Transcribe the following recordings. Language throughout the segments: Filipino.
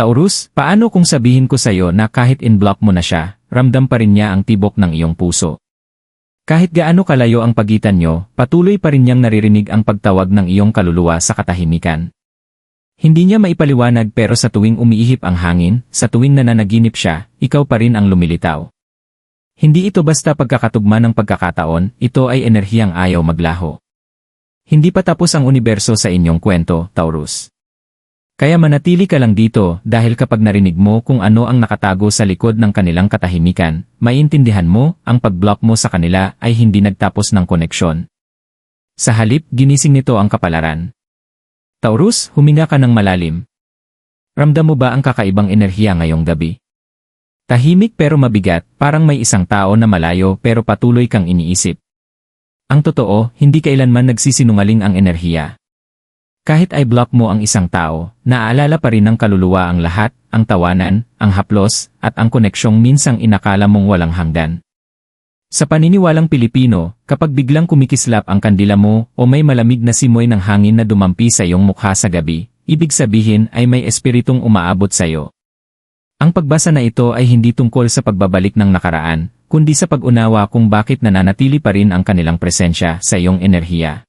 Taurus, paano kung sabihin ko sa'yo na kahit in-block mo na siya, ramdam pa rin niya ang tibok ng iyong puso? Kahit gaano kalayo ang pagitan nyo, patuloy pa rin niyang naririnig ang pagtawag ng iyong kaluluwa sa katahimikan. Hindi niya maipaliwanag pero sa tuwing umiihip ang hangin, sa tuwing nananaginip siya, ikaw pa rin ang lumilitaw. Hindi ito basta pagkakatugma ng pagkakataon, ito ay enerhiyang ayaw maglaho. Hindi pa tapos ang universo sa inyong kwento, Taurus. Kaya manatili ka lang dito dahil kapag narinig mo kung ano ang nakatago sa likod ng kanilang katahimikan, maiintindihan mo ang pag-block mo sa kanila ay hindi nagtapos ng koneksyon. Sa halip, ginising nito ang kapalaran. Taurus, huminga ka ng malalim. Ramdam mo ba ang kakaibang enerhiya ngayong gabi? Tahimik pero mabigat, parang may isang tao na malayo pero patuloy kang iniisip. Ang totoo, hindi kailanman nagsisinungaling ang enerhiya. Kahit ay block mo ang isang tao, naaalala pa rin ng kaluluwa ang lahat, ang tawanan, ang haplos, at ang koneksyong minsang inakala mong walang hanggan. Sa paniniwalang Pilipino, kapag biglang kumikislap ang kandila mo o may malamig na simoy ng hangin na dumampi sa iyong mukha sa gabi, ibig sabihin ay may espiritong umaabot sa iyo. Ang pagbasa na ito ay hindi tungkol sa pagbabalik ng nakaraan, kundi sa pag-unawa kung bakit nananatili pa rin ang kanilang presensya sa iyong enerhiya.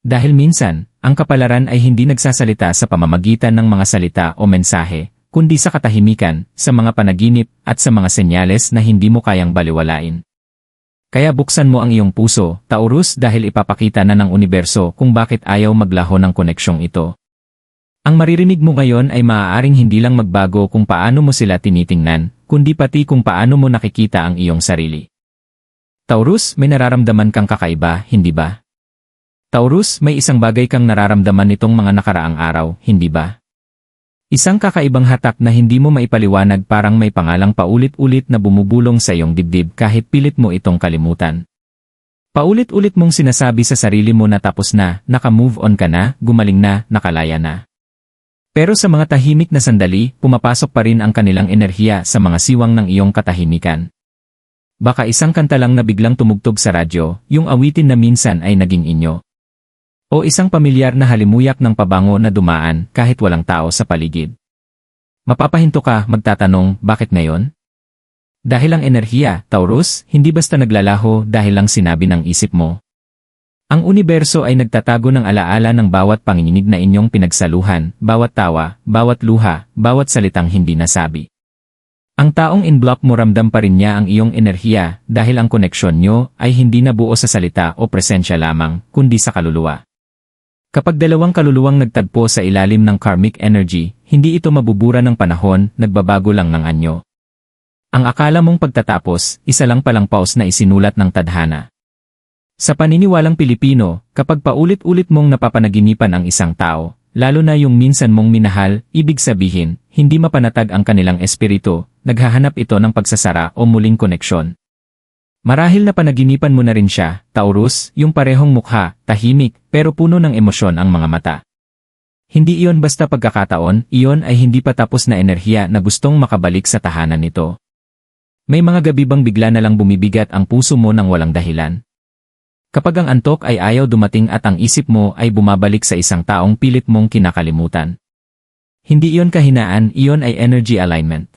Dahil minsan, ang kapalaran ay hindi nagsasalita sa pamamagitan ng mga salita o mensahe, kundi sa katahimikan, sa mga panaginip, at sa mga senyales na hindi mo kayang baliwalain. Kaya buksan mo ang iyong puso, Taurus dahil ipapakita na ng universo kung bakit ayaw maglaho ng koneksyong ito. Ang maririnig mo ngayon ay maaaring hindi lang magbago kung paano mo sila tinitingnan, kundi pati kung paano mo nakikita ang iyong sarili. Taurus, may nararamdaman kang kakaiba, hindi ba? Taurus, may isang bagay kang nararamdaman nitong mga nakaraang araw, hindi ba? Isang kakaibang hatak na hindi mo maipaliwanag parang may pangalang paulit-ulit na bumubulong sa iyong dibdib kahit pilit mo itong kalimutan. Paulit-ulit mong sinasabi sa sarili mo na tapos na, naka-move on ka na, gumaling na, nakalaya na. Pero sa mga tahimik na sandali, pumapasok pa rin ang kanilang enerhiya sa mga siwang ng iyong katahimikan. Baka isang kanta lang na biglang tumugtog sa radyo, yung awitin na minsan ay naging inyo. O isang pamilyar na halimuyak ng pabango na dumaan kahit walang tao sa paligid. Mapapahinto ka magtatanong, bakit ngayon? Dahil ang enerhiya, Taurus, hindi basta naglalaho dahil lang sinabi ng isip mo. Ang universo ay nagtatago ng alaala ng bawat panginginig na inyong pinagsaluhan, bawat tawa, bawat luha, bawat salitang hindi nasabi. Ang taong in-block mo ramdam pa rin niya ang iyong enerhiya dahil ang koneksyon nyo ay hindi nabuo sa salita o presensya lamang, kundi sa kaluluwa. Kapag dalawang kaluluwang nagtagpo sa ilalim ng karmic energy, hindi ito mabubura ng panahon, nagbabago lang ng anyo. Ang akala mong pagtatapos, isa lang palang pause na isinulat ng tadhana. Sa paniniwalang Pilipino, kapag paulit-ulit mong napapanaginipan ang isang tao, lalo na yung minsan mong minahal, ibig sabihin, hindi mapanatag ang kanilang espiritu, naghahanap ito ng pagsasara o muling koneksyon. Marahil na panaginipan mo na rin siya, Taurus, yung parehong mukha, tahimik, pero puno ng emosyon ang mga mata. Hindi iyon basta pagkakataon, iyon ay hindi pa tapos na enerhiya na gustong makabalik sa tahanan nito. May mga gabi bang bigla na lang bumibigat ang puso mo ng walang dahilan? Kapag ang antok ay ayaw dumating at ang isip mo ay bumabalik sa isang taong pilit mong kinakalimutan. Hindi iyon kahinaan, iyon ay energy alignment.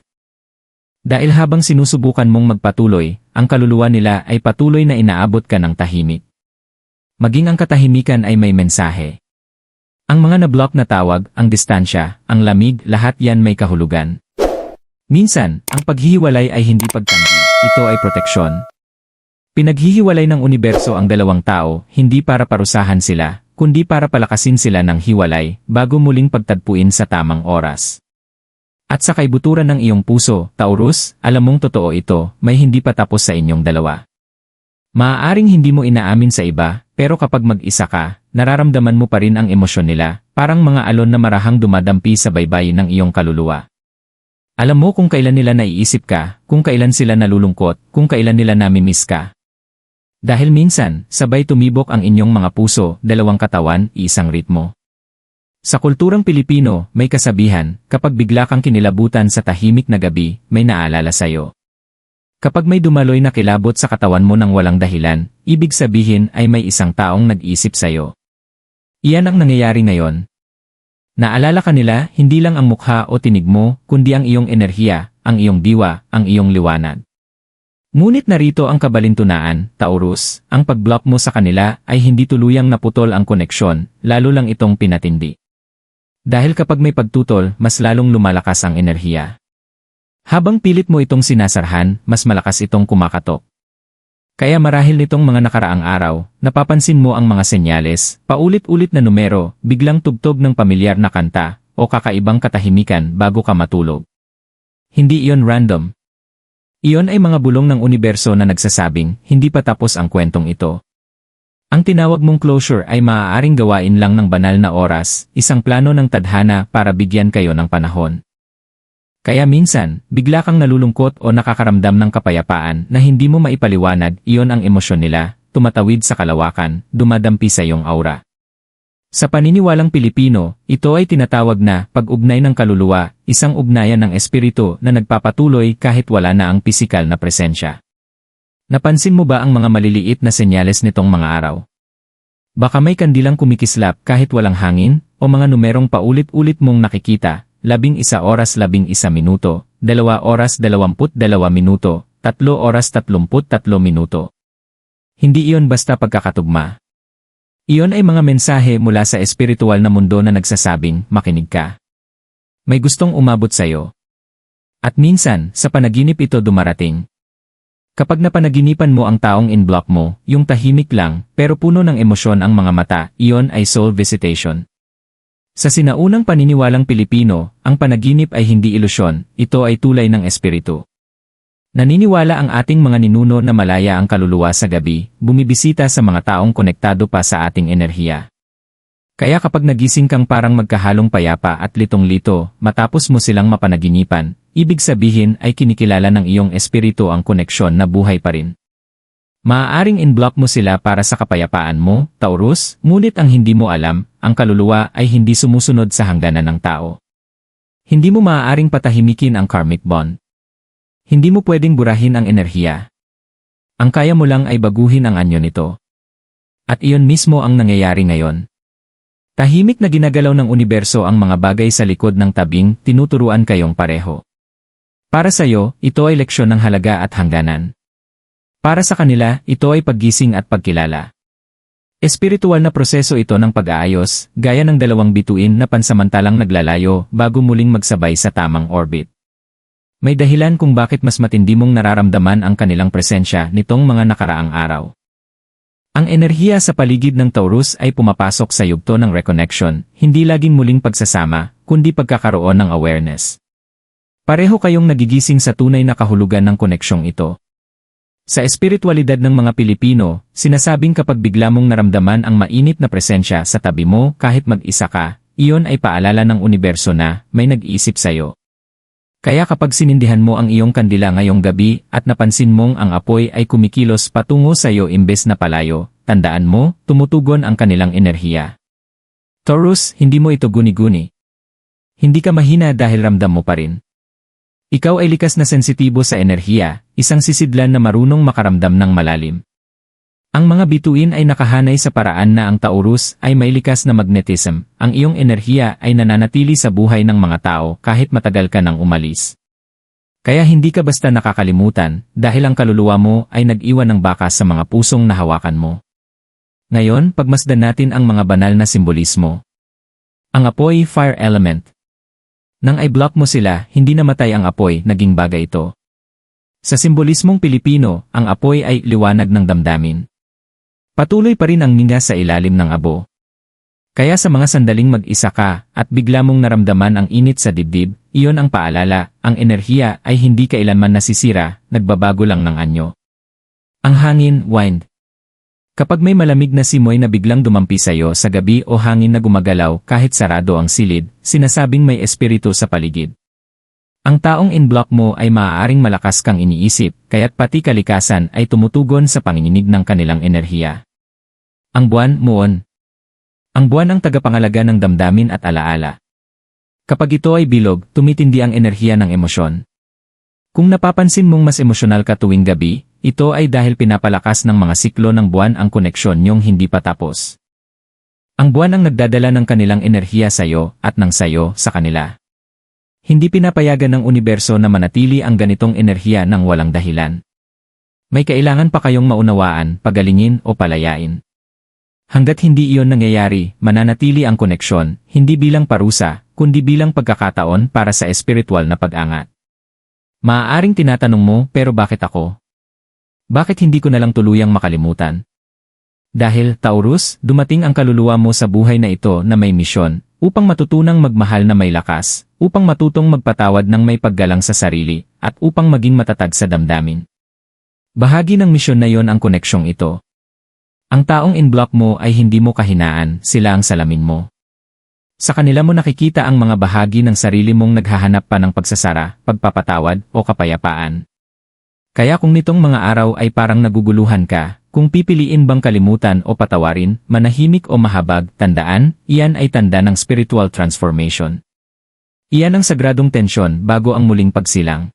Dahil habang sinusubukan mong magpatuloy, ang kaluluwa nila ay patuloy na inaabot ka ng tahimik. Maging ang katahimikan ay may mensahe. Ang mga na-block na tawag, ang distansya, ang lamig, lahat yan may kahulugan. Minsan, ang paghihiwalay ay hindi pagtanggi, ito ay proteksyon. Pinaghihiwalay ng universo ang dalawang tao, hindi para parusahan sila, kundi para palakasin sila ng hiwalay, bago muling pagtagpuin sa tamang oras. At sa kaibuturan ng iyong puso, Taurus, alam mong totoo ito, may hindi pa tapos sa inyong dalawa. Maaaring hindi mo inaamin sa iba, pero kapag mag-isa ka, nararamdaman mo pa rin ang emosyon nila, parang mga alon na marahang dumadampi sa baybayin ng iyong kaluluwa. Alam mo kung kailan nila naiisip ka, kung kailan sila nalulungkot, kung kailan nila namimiss ka. Dahil minsan, sabay tumibok ang inyong mga puso, dalawang katawan, isang ritmo. Sa kulturang Pilipino, may kasabihan, kapag bigla kang kinilabutan sa tahimik na gabi, may naalala sa'yo. Kapag may dumaloy na kilabot sa katawan mo ng walang dahilan, ibig sabihin ay may isang taong nag-isip sa'yo. Iyan ang nangyayari ngayon. Naalala ka nila, hindi lang ang mukha o tinig mo, kundi ang iyong enerhiya, ang iyong diwa, ang iyong liwanag. Ngunit narito ang kabalintunaan, Taurus, ang pag-block mo sa kanila ay hindi tuluyang naputol ang koneksyon, lalo lang itong pinatindi. Dahil kapag may pagtutol, mas lalong lumalakas ang enerhiya. Habang pilit mo itong sinasarhan, mas malakas itong kumakatok. Kaya marahil nitong mga nakaraang araw, napapansin mo ang mga senyales, paulit-ulit na numero, biglang tugtog ng pamilyar na kanta, o kakaibang katahimikan bago ka matulog. Hindi iyon random. Iyon ay mga bulong ng universo na nagsasabing, hindi pa tapos ang kwentong ito. Ang tinawag mong closure ay maaaring gawain lang ng banal na oras, isang plano ng tadhana para bigyan kayo ng panahon. Kaya minsan, bigla kang nalulungkot o nakakaramdam ng kapayapaan na hindi mo maipaliwanag, iyon ang emosyon nila, tumatawid sa kalawakan, dumadampi sa iyong aura. Sa paniniwalang Pilipino, ito ay tinatawag na pag-ugnay ng kaluluwa, isang ugnayan ng espiritu na nagpapatuloy kahit wala na ang pisikal na presensya. Napansin mo ba ang mga maliliit na senyales nitong mga araw? Baka may kandilang kumikislap kahit walang hangin, o mga numerong paulit-ulit mong nakikita, labing isa oras labing isa minuto, dalawa oras dalawamput dalawa minuto, tatlo oras tatlumput tatlo minuto. Hindi iyon basta pagkakatugma. Iyon ay mga mensahe mula sa espiritual na mundo na nagsasabing, makinig ka. May gustong umabot sa'yo. At minsan, sa panaginip ito dumarating. Kapag napanaginipan mo ang taong in-block mo, yung tahimik lang, pero puno ng emosyon ang mga mata, iyon ay soul visitation. Sa sinaunang paniniwalang Pilipino, ang panaginip ay hindi ilusyon, ito ay tulay ng espiritu. Naniniwala ang ating mga ninuno na malaya ang kaluluwa sa gabi, bumibisita sa mga taong konektado pa sa ating enerhiya. Kaya kapag nagising kang parang magkahalong payapa at litong-lito, matapos mo silang mapanaginipan, ibig sabihin ay kinikilala ng iyong espiritu ang koneksyon na buhay pa rin. Maaaring in-block mo sila para sa kapayapaan mo, Taurus, ngunit ang hindi mo alam, ang kaluluwa ay hindi sumusunod sa hangganan ng tao. Hindi mo maaaring patahimikin ang karmic bond. Hindi mo pwedeng burahin ang enerhiya. Ang kaya mo lang ay baguhin ang anyo nito. At iyon mismo ang nangyayari ngayon. Tahimik na ginagalaw ng universo ang mga bagay sa likod ng tabing, tinuturuan kayong pareho. Para sa iyo, ito ay leksyon ng halaga at hangganan. Para sa kanila, ito ay paggising at pagkilala. Espiritual na proseso ito ng pag-aayos, gaya ng dalawang bituin na pansamantalang naglalayo bago muling magsabay sa tamang orbit. May dahilan kung bakit mas matindi mong nararamdaman ang kanilang presensya nitong mga nakaraang araw. Ang enerhiya sa paligid ng Taurus ay pumapasok sa yugto ng reconnection, hindi laging muling pagsasama, kundi pagkakaroon ng awareness. Pareho kayong nagigising sa tunay na kahulugan ng koneksyong ito. Sa espiritualidad ng mga Pilipino, sinasabing kapag bigla mong naramdaman ang mainit na presensya sa tabi mo kahit mag-isa ka, iyon ay paalala ng universo na may nag-iisip sa'yo. Kaya kapag sinindihan mo ang iyong kandila ngayong gabi at napansin mong ang apoy ay kumikilos patungo sa iyo imbes na palayo, tandaan mo, tumutugon ang kanilang enerhiya. Taurus, hindi mo ito guni-guni. Hindi ka mahina dahil ramdam mo pa rin. Ikaw ay likas na sensitibo sa enerhiya, isang sisidlan na marunong makaramdam ng malalim. Ang mga bituin ay nakahanay sa paraan na ang Taurus ay may likas na magnetism, ang iyong enerhiya ay nananatili sa buhay ng mga tao kahit matagal ka nang umalis. Kaya hindi ka basta nakakalimutan dahil ang kaluluwa mo ay nag-iwan ng bakas sa mga pusong nahawakan mo. Ngayon, pagmasdan natin ang mga banal na simbolismo. Ang apoy, fire element, nang i-block mo sila, hindi namatay ang apoy, naging bagay ito. Sa simbolismong Pilipino, ang apoy ay liwanag ng damdamin. Patuloy pa rin ang ninga sa ilalim ng abo. Kaya sa mga sandaling mag-isa ka at bigla mong naramdaman ang init sa dibdib, iyon ang paalala, ang enerhiya ay hindi kailanman nasisira, nagbabago lang ng anyo. Ang hangin, wind, Kapag may malamig na simoy na biglang dumampi sa iyo sa gabi o hangin na gumagalaw kahit sarado ang silid, sinasabing may espiritu sa paligid. Ang taong in-block mo ay maaaring malakas kang iniisip, kaya't pati kalikasan ay tumutugon sa panginginig ng kanilang enerhiya. Ang buwan, muon. Ang buwan ang tagapangalaga ng damdamin at alaala. Kapag ito ay bilog, tumitindi ang enerhiya ng emosyon. Kung napapansin mong mas emosyonal ka tuwing gabi, ito ay dahil pinapalakas ng mga siklo ng buwan ang koneksyon niyong hindi pa tapos. Ang buwan ang nagdadala ng kanilang enerhiya sa iyo at ng sayo sa kanila. Hindi pinapayagan ng universo na manatili ang ganitong enerhiya ng walang dahilan. May kailangan pa kayong maunawaan, pagalingin o palayain. Hanggat hindi iyon nangyayari, mananatili ang koneksyon, hindi bilang parusa, kundi bilang pagkakataon para sa espiritual na pag-angat. Maaaring tinatanong mo, pero bakit ako? Bakit hindi ko nalang tuluyang makalimutan? Dahil, Taurus, dumating ang kaluluwa mo sa buhay na ito na may misyon, upang matutunang magmahal na may lakas, upang matutong magpatawad ng may paggalang sa sarili, at upang maging matatag sa damdamin. Bahagi ng misyon na yon ang koneksyong ito. Ang taong in-block mo ay hindi mo kahinaan, sila ang salamin mo. Sa kanila mo nakikita ang mga bahagi ng sarili mong naghahanap pa ng pagsasara, pagpapatawad, o kapayapaan. Kaya kung nitong mga araw ay parang naguguluhan ka, kung pipiliin bang kalimutan o patawarin, manahimik o mahabag, tandaan, iyan ay tanda ng spiritual transformation. Iyan ang sagradong tensyon bago ang muling pagsilang.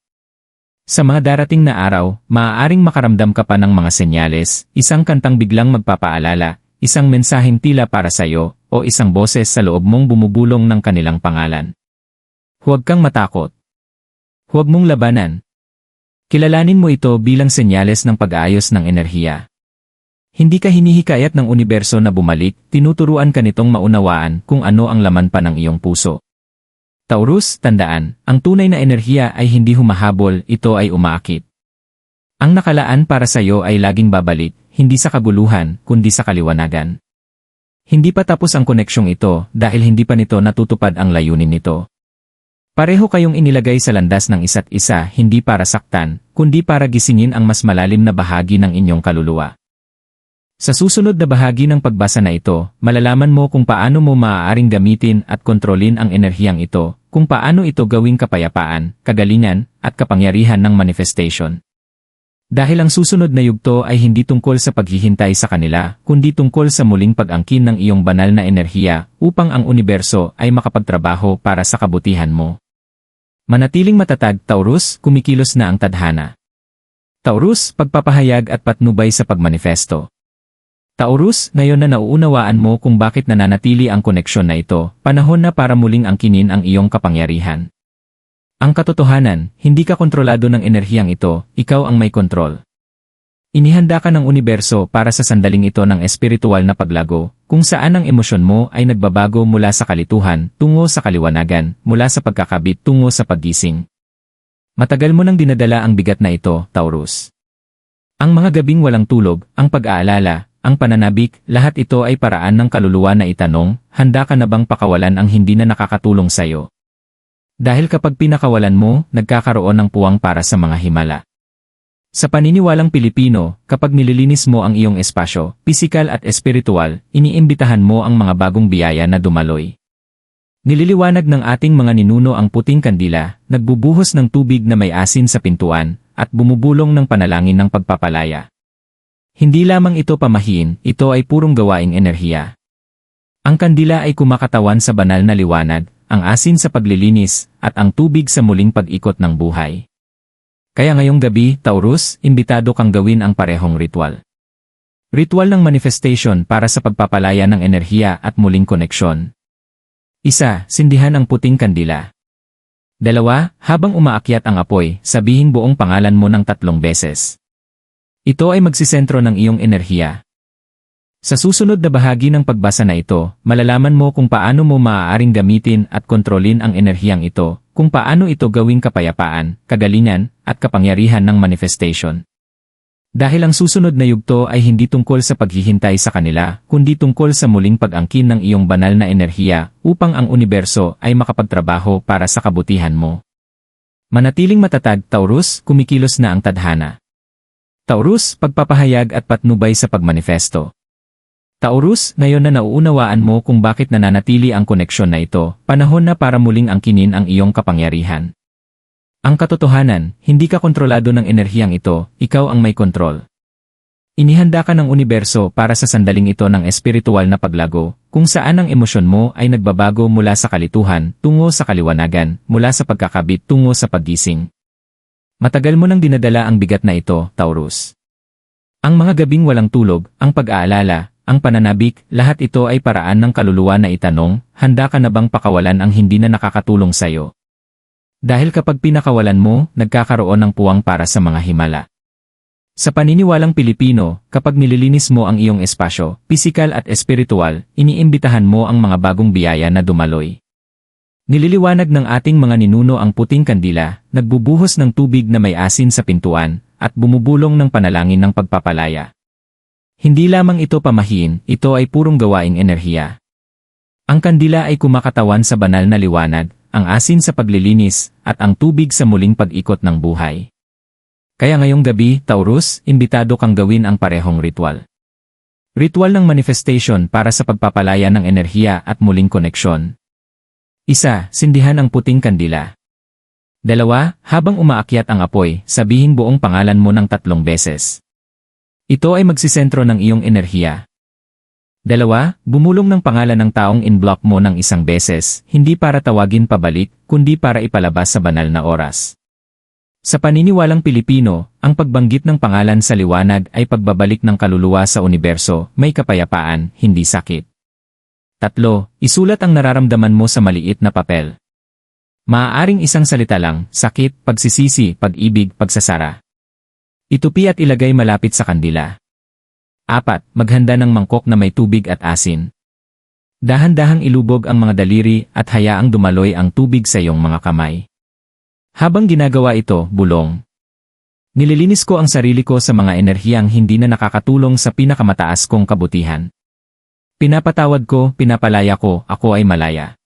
Sa mga darating na araw, maaaring makaramdam ka pa ng mga senyales, isang kantang biglang magpapaalala, isang mensaheng tila para sa iyo, o isang boses sa loob mong bumubulong ng kanilang pangalan. Huwag kang matakot. Huwag mong labanan. Kilalanin mo ito bilang senyales ng pag-aayos ng enerhiya. Hindi ka hinihikayat ng universo na bumalik, tinuturuan ka nitong maunawaan kung ano ang laman pa ng iyong puso. Taurus, tandaan, ang tunay na enerhiya ay hindi humahabol, ito ay umaakit. Ang nakalaan para sa iyo ay laging babalik, hindi sa kaguluhan, kundi sa kaliwanagan. Hindi pa tapos ang koneksyong ito dahil hindi pa nito natutupad ang layunin nito. Pareho kayong inilagay sa landas ng isa't isa hindi para saktan, kundi para gisingin ang mas malalim na bahagi ng inyong kaluluwa. Sa susunod na bahagi ng pagbasa na ito, malalaman mo kung paano mo maaaring gamitin at kontrolin ang enerhiyang ito, kung paano ito gawing kapayapaan, kagalingan, at kapangyarihan ng manifestation. Dahil ang susunod na yugto ay hindi tungkol sa paghihintay sa kanila, kundi tungkol sa muling pag-angkin ng iyong banal na enerhiya upang ang universo ay makapagtrabaho para sa kabutihan mo. Manatiling matatag, Taurus, kumikilos na ang tadhana. Taurus, pagpapahayag at patnubay sa pagmanifesto. Taurus, ngayon na nauunawaan mo kung bakit nananatili ang koneksyon na ito, panahon na para muling angkinin ang iyong kapangyarihan. Ang katotohanan, hindi ka kontrolado ng enerhiyang ito, ikaw ang may kontrol. Inihanda ka ng universo para sa sandaling ito ng espiritual na paglago, kung saan ang emosyon mo ay nagbabago mula sa kalituhan tungo sa kaliwanagan, mula sa pagkakabit tungo sa paggising. Matagal mo nang dinadala ang bigat na ito, Taurus. Ang mga gabing walang tulog, ang pag-aalala, ang pananabik, lahat ito ay paraan ng kaluluwa na itanong, handa ka na bang pakawalan ang hindi na nakakatulong sa'yo? Dahil kapag pinakawalan mo, nagkakaroon ng puwang para sa mga himala. Sa paniniwalang Pilipino, kapag nililinis mo ang iyong espasyo, pisikal at espiritual, iniimbitahan mo ang mga bagong biyaya na dumaloy. Nililiwanag ng ating mga ninuno ang puting kandila, nagbubuhos ng tubig na may asin sa pintuan, at bumubulong ng panalangin ng pagpapalaya. Hindi lamang ito pamahiin, ito ay purong gawaing enerhiya. Ang kandila ay kumakatawan sa banal na liwanag, ang asin sa paglilinis, at ang tubig sa muling pag-ikot ng buhay. Kaya ngayong gabi, Taurus, imbitado kang gawin ang parehong ritual. Ritual ng manifestation para sa pagpapalaya ng enerhiya at muling koneksyon. Isa, sindihan ang puting kandila. Dalawa, habang umaakyat ang apoy, sabihin buong pangalan mo ng tatlong beses. Ito ay magsisentro ng iyong enerhiya. Sa susunod na bahagi ng pagbasa na ito, malalaman mo kung paano mo maaaring gamitin at kontrolin ang enerhiyang ito, kung paano ito gawing kapayapaan, kagalingan, at kapangyarihan ng manifestation. Dahil ang susunod na yugto ay hindi tungkol sa paghihintay sa kanila, kundi tungkol sa muling pag-angkin ng iyong banal na enerhiya upang ang universo ay makapagtrabaho para sa kabutihan mo. Manatiling matatag, Taurus, kumikilos na ang tadhana. Taurus, pagpapahayag at patnubay sa pagmanifesto. Taurus, ngayon na nauunawaan mo kung bakit nananatili ang koneksyon na ito, panahon na para muling angkinin ang iyong kapangyarihan. Ang katotohanan, hindi ka kontrolado ng enerhiyang ito, ikaw ang may kontrol. Inihanda ka ng universo para sa sandaling ito ng espiritual na paglago, kung saan ang emosyon mo ay nagbabago mula sa kalituhan tungo sa kaliwanagan, mula sa pagkakabit tungo sa paggising. Matagal mo nang dinadala ang bigat na ito, Taurus. Ang mga gabing walang tulog, ang pag-aalala, ang pananabik, lahat ito ay paraan ng kaluluwa na itanong, handa ka na bang pakawalan ang hindi na nakakatulong sa'yo? Dahil kapag pinakawalan mo, nagkakaroon ng puwang para sa mga himala. Sa paniniwalang Pilipino, kapag nililinis mo ang iyong espasyo, pisikal at espiritual, iniimbitahan mo ang mga bagong biyaya na dumaloy. Nililiwanag ng ating mga ninuno ang puting kandila, nagbubuhos ng tubig na may asin sa pintuan, at bumubulong ng panalangin ng pagpapalaya. Hindi lamang ito pamahiin, ito ay purong gawaing enerhiya. Ang kandila ay kumakatawan sa banal na liwanag, ang asin sa paglilinis, at ang tubig sa muling pag-ikot ng buhay. Kaya ngayong gabi, Taurus, imbitado kang gawin ang parehong ritual. Ritual ng manifestation para sa pagpapalaya ng enerhiya at muling koneksyon. Isa, sindihan ang puting kandila. Dalawa, habang umaakyat ang apoy, sabihin buong pangalan mo ng tatlong beses. Ito ay magsisentro ng iyong enerhiya. Dalawa, bumulong ng pangalan ng taong in-block mo ng isang beses, hindi para tawagin pabalik, kundi para ipalabas sa banal na oras. Sa paniniwalang Pilipino, ang pagbanggit ng pangalan sa liwanag ay pagbabalik ng kaluluwa sa universo, may kapayapaan, hindi sakit. Tatlo, isulat ang nararamdaman mo sa maliit na papel. Maaaring isang salita lang, sakit, pagsisisi, pag-ibig, pagsasara. Itupi at ilagay malapit sa kandila. Apat, maghanda ng mangkok na may tubig at asin. Dahan-dahang ilubog ang mga daliri at hayaang dumaloy ang tubig sa iyong mga kamay. Habang ginagawa ito, bulong. Nililinis ko ang sarili ko sa mga enerhiyang hindi na nakakatulong sa pinakamataas kong kabutihan. Pinapatawad ko, pinapalaya ko, ako ay malaya.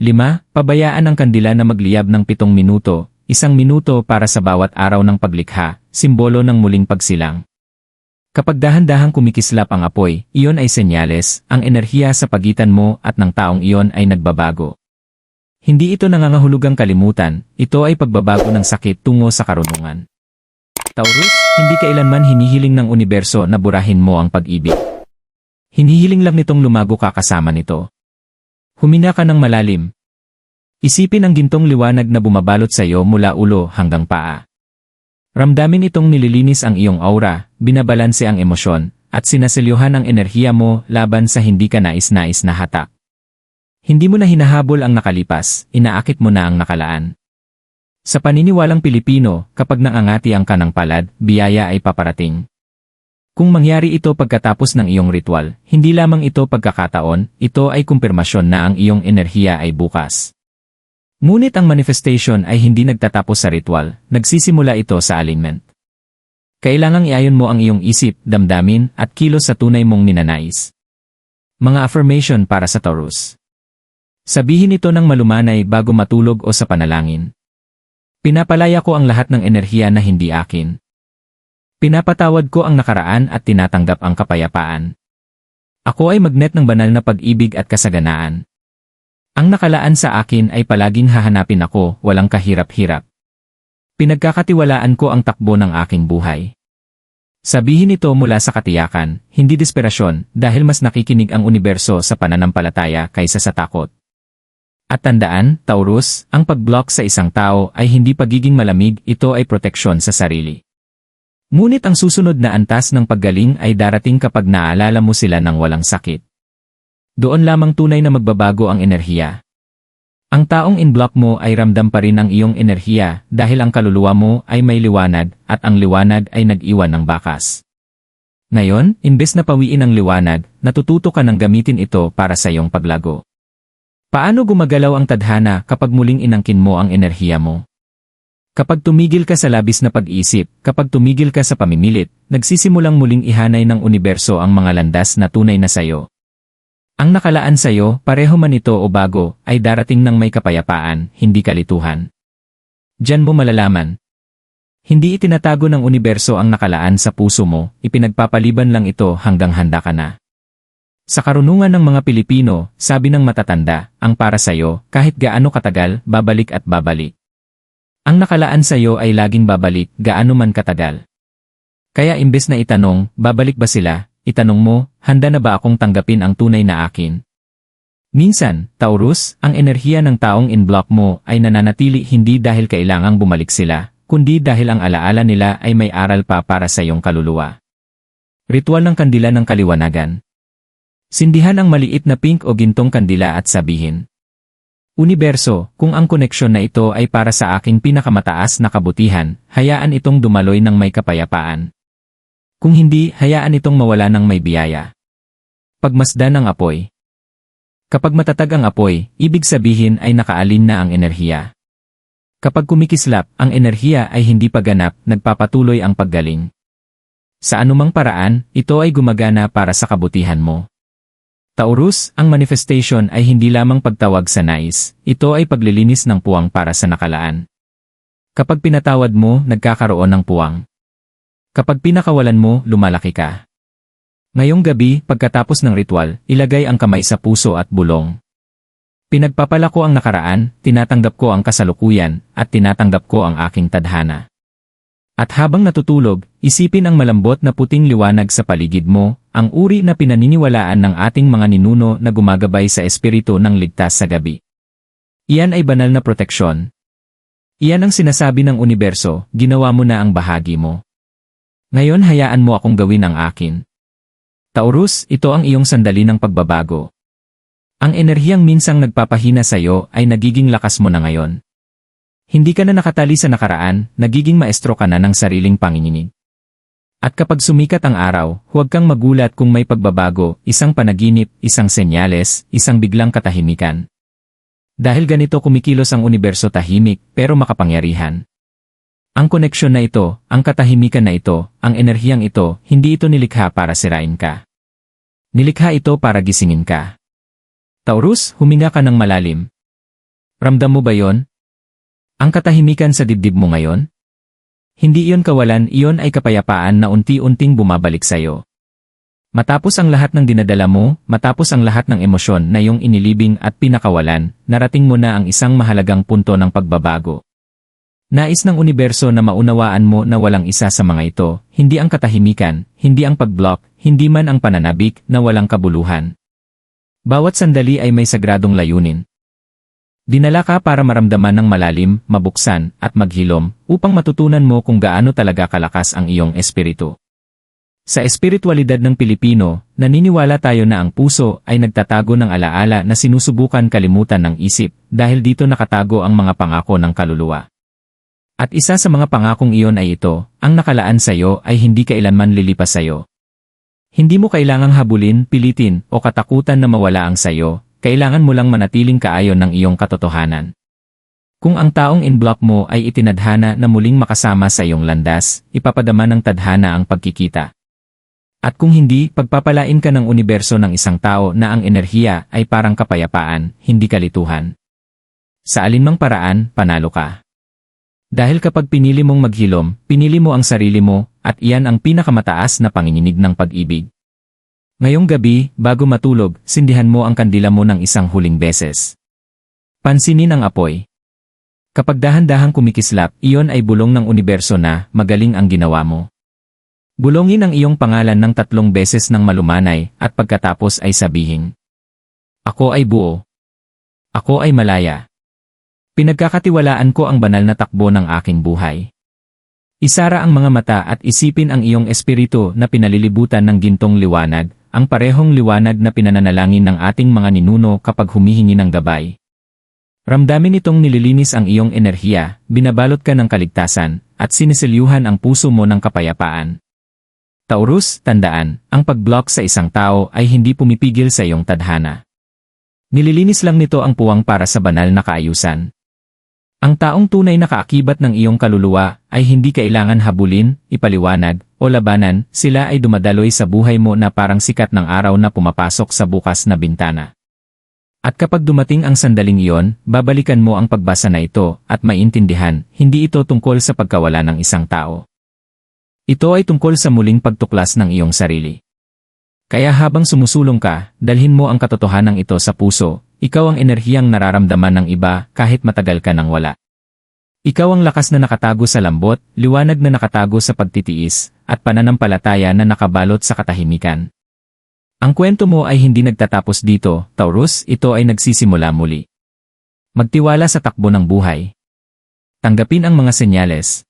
5. Pabayaan ang kandila na magliyab ng pitong minuto, isang minuto para sa bawat araw ng paglikha, simbolo ng muling pagsilang. Kapag dahan-dahang kumikislap ang apoy, iyon ay senyales, ang enerhiya sa pagitan mo at ng taong iyon ay nagbabago. Hindi ito nangangahulugang kalimutan, ito ay pagbabago ng sakit tungo sa karunungan. Taurus, hindi kailanman hinihiling ng universo na burahin mo ang pag-ibig. Hinihiling lang nitong lumago ka kasama nito. Humina ka ng malalim. Isipin ang gintong liwanag na bumabalot sa iyo mula ulo hanggang paa. Ramdamin itong nililinis ang iyong aura, binabalanse ang emosyon, at sinaselyuhan ang enerhiya mo laban sa hindi ka nais-nais na hatak. Hindi mo na hinahabol ang nakalipas, inaakit mo na ang nakalaan. Sa paniniwalang Pilipino, kapag naangati ang kanang palad, biyaya ay paparating. Kung mangyari ito pagkatapos ng iyong ritual, hindi lamang ito pagkakataon, ito ay kumpirmasyon na ang iyong enerhiya ay bukas. Ngunit ang manifestation ay hindi nagtatapos sa ritual, nagsisimula ito sa alignment. Kailangang iayon mo ang iyong isip, damdamin, at kilos sa tunay mong ninanais. Mga affirmation para sa Taurus. Sabihin ito ng malumanay bago matulog o sa panalangin. Pinapalaya ko ang lahat ng enerhiya na hindi akin. Pinapatawad ko ang nakaraan at tinatanggap ang kapayapaan. Ako ay magnet ng banal na pag-ibig at kasaganaan. Ang nakalaan sa akin ay palaging hahanapin ako, walang kahirap-hirap. Pinagkakatiwalaan ko ang takbo ng aking buhay. Sabihin ito mula sa katiyakan, hindi desperasyon, dahil mas nakikinig ang universo sa pananampalataya kaysa sa takot. At tandaan, Taurus, ang pag-block sa isang tao ay hindi pagiging malamig, ito ay proteksyon sa sarili. Ngunit ang susunod na antas ng paggaling ay darating kapag naalala mo sila ng walang sakit. Doon lamang tunay na magbabago ang enerhiya. Ang taong in-block mo ay ramdam pa rin ang iyong enerhiya dahil ang kaluluwa mo ay may liwanag at ang liwanag ay nag-iwan ng bakas. Ngayon, imbes na pawiin ang liwanag, natututo ka ng gamitin ito para sa iyong paglago. Paano gumagalaw ang tadhana kapag muling inangkin mo ang enerhiya mo? Kapag tumigil ka sa labis na pag-iisip, kapag tumigil ka sa pamimilit, nagsisimulang muling ihanay ng universo ang mga landas na tunay na sayo. Ang nakalaan sayo, pareho man ito o bago, ay darating ng may kapayapaan, hindi kalituhan. Diyan mo malalaman. Hindi itinatago ng universo ang nakalaan sa puso mo, ipinagpapaliban lang ito hanggang handa ka na. Sa karunungan ng mga Pilipino, sabi ng matatanda, ang para sayo, kahit gaano katagal, babalik at babalik. Ang nakalaan sa iyo ay laging babalik, gaano man katagal. Kaya imbes na itanong, babalik ba sila, itanong mo, handa na ba akong tanggapin ang tunay na akin? Minsan, Taurus, ang enerhiya ng taong in-block mo ay nananatili hindi dahil kailangang bumalik sila, kundi dahil ang alaala nila ay may aral pa para sa iyong kaluluwa. Ritual ng kandila ng kaliwanagan. Sindihan ang maliit na pink o gintong kandila at sabihin. Universo, kung ang koneksyon na ito ay para sa aking pinakamataas na kabutihan, hayaan itong dumaloy ng may kapayapaan. Kung hindi, hayaan itong mawala ng may biyaya. Pagmasdan ng apoy. Kapag matatag ang apoy, ibig sabihin ay nakaalin na ang enerhiya. Kapag kumikislap, ang enerhiya ay hindi paganap, nagpapatuloy ang paggaling. Sa anumang paraan, ito ay gumagana para sa kabutihan mo. Taurus, ang manifestation ay hindi lamang pagtawag sa nais, ito ay paglilinis ng puwang para sa nakalaan. Kapag pinatawad mo, nagkakaroon ng puwang. Kapag pinakawalan mo, lumalaki ka. Ngayong gabi, pagkatapos ng ritual, ilagay ang kamay sa puso at bulong. Pinagpapala ko ang nakaraan, tinatanggap ko ang kasalukuyan, at tinatanggap ko ang aking tadhana. At habang natutulog, isipin ang malambot na puting liwanag sa paligid mo, ang uri na pinaniniwalaan ng ating mga ninuno na gumagabay sa espiritu ng ligtas sa gabi. Iyan ay banal na proteksyon. Iyan ang sinasabi ng universo, ginawa mo na ang bahagi mo. Ngayon hayaan mo akong gawin ang akin. Taurus, ito ang iyong sandali ng pagbabago. Ang enerhiyang minsang nagpapahina sa iyo ay nagiging lakas mo na ngayon. Hindi ka na nakatali sa nakaraan, nagiging maestro ka na ng sariling panginginig. At kapag sumikat ang araw, huwag kang magulat kung may pagbabago, isang panaginip, isang senyales, isang biglang katahimikan. Dahil ganito kumikilos ang universo tahimik pero makapangyarihan. Ang koneksyon na ito, ang katahimikan na ito, ang enerhiyang ito, hindi ito nilikha para sirain ka. Nilikha ito para gisingin ka. Taurus, huminga ka ng malalim. Ramdam mo ba yon? Ang katahimikan sa dibdib mo ngayon? Hindi iyon kawalan, iyon ay kapayapaan na unti-unting bumabalik sa'yo. Matapos ang lahat ng dinadala mo, matapos ang lahat ng emosyon na iyong inilibing at pinakawalan, narating mo na ang isang mahalagang punto ng pagbabago. Nais ng universo na maunawaan mo na walang isa sa mga ito, hindi ang katahimikan, hindi ang pag-block, hindi man ang pananabik na walang kabuluhan. Bawat sandali ay may sagradong layunin. Dinala ka para maramdaman ng malalim, mabuksan, at maghilom, upang matutunan mo kung gaano talaga kalakas ang iyong espiritu. Sa espiritualidad ng Pilipino, naniniwala tayo na ang puso ay nagtatago ng alaala na sinusubukan kalimutan ng isip dahil dito nakatago ang mga pangako ng kaluluwa. At isa sa mga pangakong iyon ay ito, ang nakalaan sa iyo ay hindi kailanman lilipas sa iyo. Hindi mo kailangang habulin, pilitin, o katakutan na mawala ang sayo, kailangan mo lang manatiling kaayon ng iyong katotohanan. Kung ang taong in-block mo ay itinadhana na muling makasama sa iyong landas, ipapadama ng tadhana ang pagkikita. At kung hindi, pagpapalain ka ng universo ng isang tao na ang enerhiya ay parang kapayapaan, hindi kalituhan. Sa alinmang paraan, panalo ka. Dahil kapag pinili mong maghilom, pinili mo ang sarili mo, at iyan ang pinakamataas na panginginig ng pag-ibig. Ngayong gabi, bago matulog, sindihan mo ang kandila mo ng isang huling beses. Pansinin ang apoy. Kapag dahan-dahang kumikislap, iyon ay bulong ng universo na magaling ang ginawa mo. Bulongin ang iyong pangalan ng tatlong beses ng malumanay at pagkatapos ay sabihin. Ako ay buo. Ako ay malaya. Pinagkakatiwalaan ko ang banal na takbo ng aking buhay. Isara ang mga mata at isipin ang iyong espiritu na pinalilibutan ng gintong liwanag, ang parehong liwanag na pinananalangin ng ating mga ninuno kapag humihingi ng gabay. Ramdamin itong nililinis ang iyong enerhiya, binabalot ka ng kaligtasan, at siniselyuhan ang puso mo ng kapayapaan. Taurus, tandaan, ang pag-block sa isang tao ay hindi pumipigil sa iyong tadhana. Nililinis lang nito ang puwang para sa banal na kaayusan. Ang taong tunay na kaakibat ng iyong kaluluwa ay hindi kailangan habulin, ipaliwanag, o labanan, sila ay dumadaloy sa buhay mo na parang sikat ng araw na pumapasok sa bukas na bintana. At kapag dumating ang sandaling iyon, babalikan mo ang pagbasa na ito at maintindihan, hindi ito tungkol sa pagkawala ng isang tao. Ito ay tungkol sa muling pagtuklas ng iyong sarili. Kaya habang sumusulong ka, dalhin mo ang katotohanan ito sa puso, ikaw ang enerhiyang nararamdaman ng iba kahit matagal ka nang wala. Ikaw ang lakas na nakatago sa lambot, liwanag na nakatago sa pagtitiis, at pananampalataya na nakabalot sa katahimikan. Ang kwento mo ay hindi nagtatapos dito, Taurus, ito ay nagsisimula muli. Magtiwala sa takbo ng buhay. Tanggapin ang mga senyales.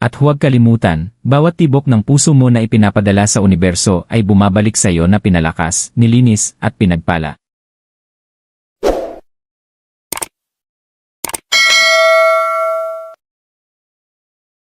At huwag kalimutan, bawat tibok ng puso mo na ipinapadala sa universo ay bumabalik sa iyo na pinalakas, nilinis, at pinagpala.